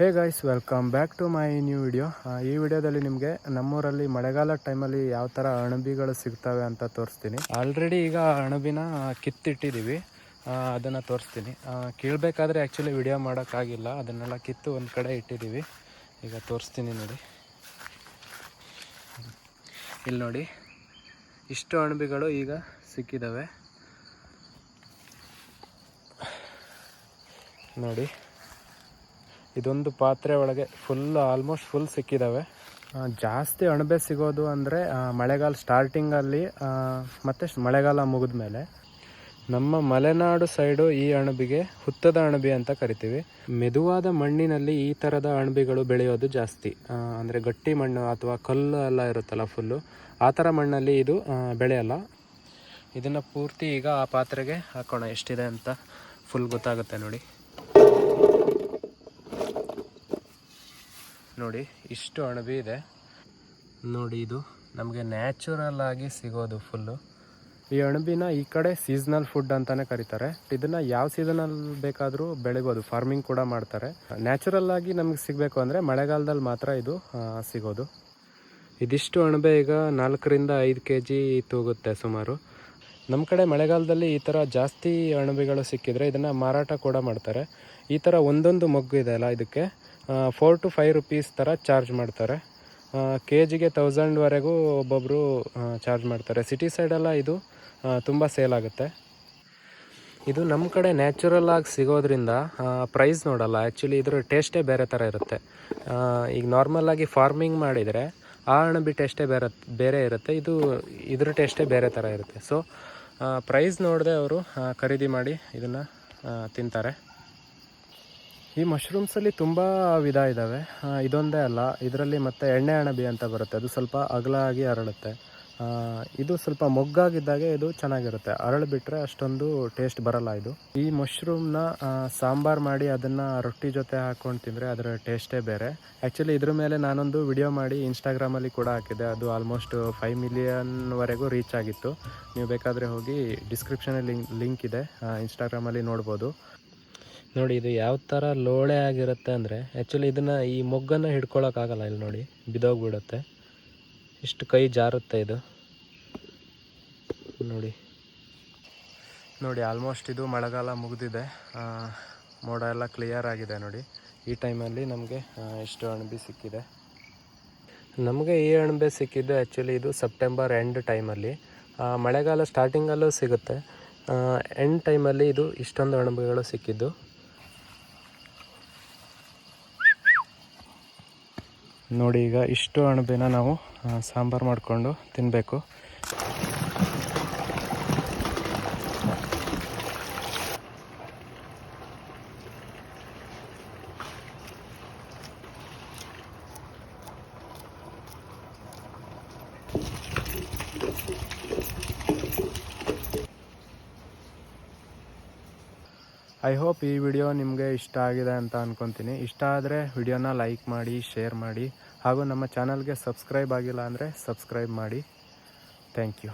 Hey guys welcome back to my new video ಈ ವಿಡಿಯೋದಲ್ಲಿ ನಿಮಗೆ ನಮ್ಮೂರಲ್ಲಿ ಮಳೆಗಾಲ ಟೈಮಲ್ಲಿ ಯಾವ ಥರ ಅಣಬಿಗಳು ಸಿಗ್ತವೆ ಅಂತ ತೋರಿಸ್ತೀನಿ. ಆಲ್ರೆಡಿ ಈಗ ಅಣಬಿನ ಕಿತ್ತಿಟ್ಟಿದ್ದೀವಿ ಅದನ್ನು ತೋರಿಸ್ತೀನಿ. ಕೇಳಬೇಕಾದ್ರೆ ಆ್ಯಕ್ಚುಲಿ ವಿಡಿಯೋ ಮಾಡೋಕ್ಕಾಗಿಲ್ಲ. ಅದನ್ನೆಲ್ಲ ಕಿತ್ತು ಒಂದು ಕಡೆ ಇಟ್ಟಿದ್ದೀವಿ ಈಗ ತೋರಿಸ್ತೀನಿ ನೋಡಿ. ಇಲ್ಲಿ ನೋಡಿ, ಇಷ್ಟು ಅಣಬಿಗಳು ಈಗ ಸಿಕ್ಕಿದ್ದಾವೆ ನೋಡಿ. ಇದೊಂದು ಪಾತ್ರೆ ಒಳಗೆ ಫುಲ್ ಆಲ್ಮೋಸ್ಟ್ ಫುಲ್ ಸಿಕ್ಕಿದ್ದಾವೆ ಜಾಸ್ತಿ ಅಣಬೆ ಸಿಗೋದು ಅಂದರೆ ಮಳೆಗಾಲ ಸ್ಟಾರ್ಟಿಂಗಲ್ಲಿ ಮತ್ತು ಮಳೆಗಾಲ ಮುಗಿದ ಮೇಲೆ ನಮ್ಮ ಮಲೆನಾಡು ಸೈಡು ಈ ಅಣಬಿಗೆ ಹುತ್ತದ ಅಣಬಿ ಅಂತ ಕರಿತೀವಿ. ಮೆದುವಾದ ಮಣ್ಣಿನಲ್ಲಿ ಈ ಥರದ ಅಣಬಿಗಳು ಬೆಳೆಯೋದು ಜಾಸ್ತಿ. ಅಂದರೆ ಗಟ್ಟಿ ಮಣ್ಣು ಅಥವಾ ಕಲ್ಲು ಎಲ್ಲ ಇರುತ್ತಲ್ಲ ಫುಲ್ಲು ಆ ಥರ ಮಣ್ಣಲ್ಲಿ ಇದು ಬೆಳೆಯಲ್ಲ. ಇದನ್ನು ಪೂರ್ತಿ ಈಗ ಆ ಪಾತ್ರೆಗೆ ಹಾಕೋಣ. ಎಷ್ಟಿದೆ ಅಂತ ಫುಲ್ ಗೊತ್ತಾಗುತ್ತೆ ನೋಡಿ. ನೋಡಿ, ಇಷ್ಟು ಅಣಬಿ ಇದೆ. ನೋಡಿ ಇದು ನಮಗೆ ನ್ಯಾಚುರಲ್ ಆಗಿ ಸಿಗೋದು ಫುಲ್ಲು ಈ ಅಣಬಿನ ಈ ಕಡೆ ಸೀಸನಲ್ ಫುಡ್ ಅಂತಾನೆ ಕರೀತಾರೆ. ಇದನ್ನ ಯಾವ ಸೀಸನಲ್ಲಿ ಬೇಕಾದರೂ ಬೆಳಿಬೋದು. ಫಾರ್ಮಿಂಗ್ ಕೂಡ ಮಾಡ್ತಾರೆ. ನ್ಯಾಚುರಲ್ ಆಗಿ ನಮಗೆ ಸಿಗಬೇಕು ಅಂದರೆ ಮಳೆಗಾಲದಲ್ಲಿ ಮಾತ್ರ ಇದು ಸಿಗೋದು. ಇದಿಷ್ಟು ಅಣಬೆ ಈಗ ನಾಲ್ಕರಿಂದ ಐದು ಕೆ ಜಿ ತೂಗುತ್ತೆ ಸುಮಾರು. ನಮ್ಮ ಕಡೆ ಮಳೆಗಾಲದಲ್ಲಿ ಈ ಥರ ಜಾಸ್ತಿ ಅಣಬೆಗಳು ಸಿಕ್ಕಿದರೆ ಇದನ್ನು ಮಾರಾಟ ಕೂಡ ಮಾಡ್ತಾರೆ. ಈ ಥರ ಒಂದೊಂದು ಮೊಗ್ಗು ಇದೆ ಅಲ್ಲ ಇದಕ್ಕೆ. ಫೋರ್ ಟು ಫೈವ್ ರುಪೀಸ್ ಥರ ಚಾರ್ಜ್ ಮಾಡ್ತಾರೆ. ಕೆ ಜಿಗೆ ತೌಸಂಡ್ವರೆಗೂ ಒಬ್ಬೊಬ್ಬರು ಚಾರ್ಜ್ ಮಾಡ್ತಾರೆ. ಸಿಟಿ ಸೈಡೆಲ್ಲ ಇದು ತುಂಬ ಸೇಲ್ ಆಗುತ್ತೆ. ಇದು ನಮ್ಮ ಕಡೆ ನ್ಯಾಚುರಲ್ ಆಗಿ ಸಿಗೋದ್ರಿಂದ ಪ್ರೈಸ್ ನೋಡಲ್ಲ. ಆ್ಯಕ್ಚುಲಿ ಇದ್ರ ಟೇಸ್ಟೇ ಬೇರೆ ಥರ ಇರುತ್ತೆ. ಈಗ ನಾರ್ಮಲ್ಲಾಗಿ ಫಾರ್ಮಿಂಗ್ ಮಾಡಿದರೆ, ಆ ಅಣಬಿ ಟೇಸ್ಟೇ ಬೇರೆ ಬೇರೆ ಇರುತ್ತೆ. ಇದು ಇದ್ರ ಟೇಸ್ಟೇ ಬೇರೆ ಥರ ಇರುತ್ತೆ. ಸೊ ಪ್ರೈಸ್ ನೋಡದೆ ಅವರು ಖರೀದಿ ಮಾಡಿ ಇದನ್ನು ತಿಂತಾರೆ. ಈ ಮಶ್ರೂಮ್ಸಲ್ಲಿ ತುಂಬ ವಿಧ ಇದ್ದಾವೆ ಇದೊಂದೇ ಅಲ್ಲ, ಇದರಲ್ಲಿ ಮತ್ತೆ ಎಣ್ಣೆ ಅಣಬಿ ಅಂತ ಬರುತ್ತೆ. ಅದು ಸ್ವಲ್ಪ ಅಗಲ ಆಗಿ ಅರಳುತ್ತೆ ಇದು ಸ್ವಲ್ಪ ಮೊಗ್ಗಾಗಿದ್ದಾಗೆ ಇದು ಚೆನ್ನಾಗಿರುತ್ತೆ. ಅರಳು ಬಿಟ್ಟರೆ ಅಷ್ಟೊಂದು ಟೇಸ್ಟ್ ಬರಲ್ಲ ಇದು. ಈ ಮಶ್ರೂಮ್ನ ಸಾಂಬಾರು ಮಾಡಿ ಅದನ್ನು ರೊಟ್ಟಿ ಜೊತೆ ಹಾಕ್ಕೊಂಡು ತಿಂದರೆ ಅದರ ಟೇಸ್ಟೇ ಬೇರೆ. ಆ್ಯಕ್ಚುಲಿ ಇದ್ರ ಮೇಲೆ ನಾನೊಂದು ವಿಡಿಯೋ ಮಾಡಿ ಇನ್ಸ್ಟಾಗ್ರಾಮಲ್ಲಿ ಕೂಡ ಹಾಕಿದ್ದೆ. ಅದು ಆಲ್ಮೋಸ್ಟ್ ಫೈವ್ ಮಿಲಿಯನ್ವರೆಗೂ ರೀಚ್ ಆಗಿತ್ತು. ನೀವು ಬೇಕಾದರೆ ಹೋಗಿ ಡಿಸ್ಕ್ರಿಪ್ಷನಲ್ಲಿ ಲಿಂಕ್ ಲಿಂಕ್ ಇದೆ. ಇನ್ಸ್ಟಾಗ್ರಾಮಲ್ಲಿ ನೋಡ್ಬೋದು. ನೋಡಿ, ಇದು ಯಾವ ಥರ ಲೋಳೆ ಆಗಿರುತ್ತೆ ಅಂದರೆ ಆ್ಯಕ್ಚುಲಿ ಇದನ್ನು ಈ ಮೊಗ್ಗನ್ನು ಹಿಡ್ಕೊಳ್ಳೋಕ್ಕಾಗಲ್ಲ ಇಲ್ಲಿ ನೋಡಿ, ಬಿದೋಗ್ಬಿಡುತ್ತೆ. ಇಷ್ಟು ಕೈ ಜಾರುತ್ತೆ ಇದು. ನೋಡಿ. ನೋಡಿ ಆಲ್ಮೋಸ್ಟ್ ಇದು ಮಳೆಗಾಲ ಮುಗಿದಿದೆ. ಮೋಡ ಎಲ್ಲ ಕ್ಲಿಯರ್ ಆಗಿದೆ ನೋಡಿ. ಈ ಟೈಮಲ್ಲಿ ನಮಗೆ ಇಷ್ಟು ಅಣಬೆ ಸಿಕ್ಕಿದೆ. ನಮಗೆ ಈ ಅಣಬೆ ಸಿಕ್ಕಿದ್ದು ಆ್ಯಕ್ಚುಲಿ ಇದು ಸೆಪ್ಟೆಂಬರ್ ಎಂಡ್ ಟೈಮಲ್ಲಿ ಮಳೆಗಾಲ ಸ್ಟಾರ್ಟಿಂಗಲ್ಲೂ ಸಿಗುತ್ತೆ. ಎಂಡ್ ಟೈಮಲ್ಲಿ ಇದು ಇಷ್ಟೊಂದು ಅಣಬೆಗಳು ಸಿಕ್ಕಿದ್ದು. ನೋಡಿ ಈಗ ಇಷ್ಟು ಅಣಬೆನ ನಾವು ಸಾಂಬಾರು ಮಾಡಿಕೊಂಡು ತಿನ್ನಬೇಕು ಐ ಹೋಪ್ ಈ ವಿಡಿಯೋ ನಿಮಗೆ ಇಷ್ಟ ಆಗಿದೆ ಅಂತ ಅಂದ್ಕೊತೀನಿ ಇಷ್ಟ ಆದರೆ ವಿಡಿಯೋನ ಲೈಕ್ ಮಾಡಿ ಶೇರ್ ಮಾಡಿ ಹಾಗೂ ನಮ್ಮ ಚಾನಲ್ಗೆ ಸಬ್ಸ್ಕ್ರೈಬ್ ಆಗಿಲ್ಲ ಅಂದರೆ ಸಬ್ಸ್ಕ್ರೈಬ್ ಮಾಡಿ. Thank you